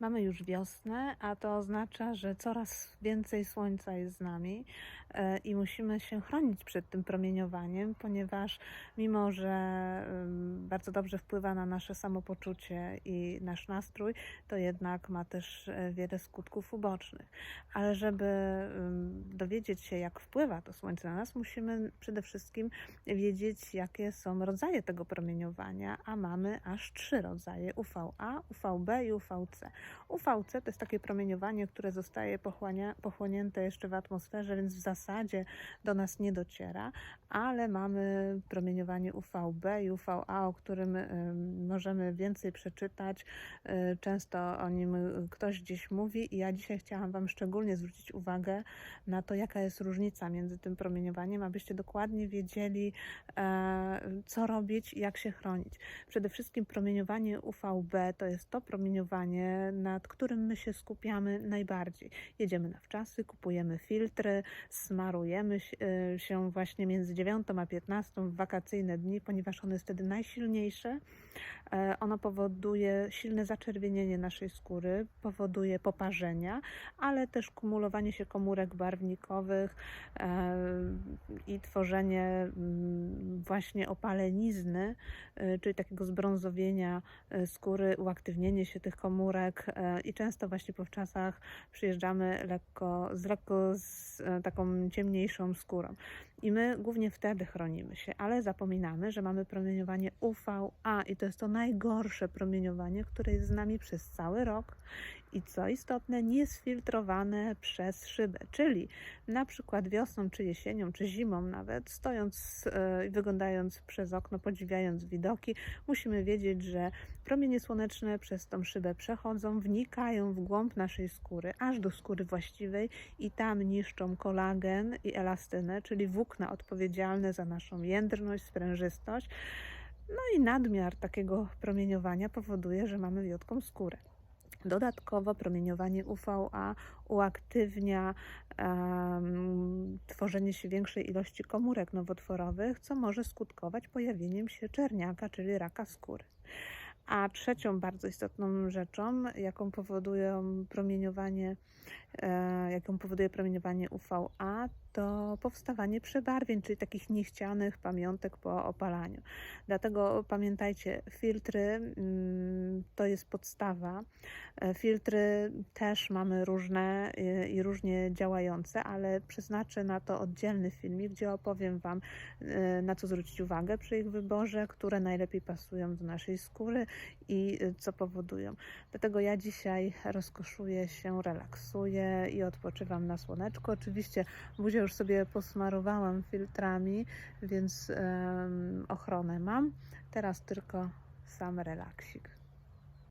Mamy już wiosnę, a to oznacza, że coraz więcej słońca jest z nami e, i musimy się chronić przed tym promieniowaniem, ponieważ mimo, że bardzo dobrze wpływa na nasze samopoczucie i nasz nastrój, to jednak ma też e, wiele skutków ubocznych. Ale żeby dowiedzieć się, jak wpływa to słońce na nas, musimy przede wszystkim wiedzieć, jakie są rodzaje tego promieniowania, a mamy aż trzy rodzaje: UVA, UVB i UVC. UVC to jest takie promieniowanie, które zostaje pochłonięte jeszcze w atmosferze, więc w zasadzie do nas nie dociera, ale mamy promieniowanie UVB i UVA, o którym możemy więcej przeczytać. Y, często o nim ktoś gdzieś mówi i ja dzisiaj chciałam Wam szczególnie zwrócić uwagę na to, jaka jest różnica między tym promieniowaniem, abyście dokładnie wiedzieli, e, co robić i jak się chronić. Przede wszystkim promieniowanie UVB to jest to promieniowanie, nad którym my się skupiamy najbardziej. Jedziemy na wczasy, kupujemy filtry, smarujemy się- y, się właśnie między 9 a 15 w wakacyjne dni, ponieważ ono jest wtedy najsilniejsze. Ono powoduje silne zaczerwienienie naszej skóry, powoduje poparzenia, ale też kumulowanie się komórek barwnikowych e, i tworzenie mm, właśnie opalenizny, e, czyli takiego zbrązowienia e, skóry, uaktywnienie się tych komórek e, i często właśnie po wczasach przyjeżdżamy lekko, z lekko z e, taką ciemniejszą skórą. I my głównie wtedy chronimy się, ale zapominamy, że mamy promieniowanie UVA i to jest to najgorsze promieniowanie, które jest z nami przez cały rok i co istotne, niesfiltrowane przez szybę. Czyli na przykład wiosną, czy jesienią, czy zimą nawet, stojąc e, i wyglądając przez okno, podziwiając widoki, musimy wiedzieć, że promienie słoneczne przez tą szybę przechodzą, wnikają w głąb naszej skóry, aż do skóry właściwej i tam niszczą kolagen i elastynę, czyli włókna odpowiedzialne za naszą jędrność, sprężystość. No i nadmiar takiego promieniowania powoduje, że mamy wiotką skórę. Dodatkowo promieniowanie UVA uaktywnia em, tworzenie się większej ilości komórek nowotworowych, co może skutkować pojawieniem się czerniaka, czyli raka skóry. A trzecią bardzo istotną rzeczą, jaką powodują promieniowanie, e, jaką powoduje promieniowanie UVA, to powstawanie przebarwień, czyli takich niechcianych pamiątek po opalaniu. Dlatego pamiętajcie, filtry mm, to jest podstawa. E, Filtry też mamy różne y, i różnie działające, ale przeznaczę na to oddzielny filmik, gdzie opowiem Wam, na co zwrócić uwagę przy ich wyborze, które najlepiej pasują do naszej skóry i co powodują. Dlatego ja dzisiaj rozkoszuję się, relaksuję i odpoczywam na słoneczku. Oczywiście buzię już sobie posmarowałam filtrami, więc em, ochronę mam. Teraz tylko sam relaksik.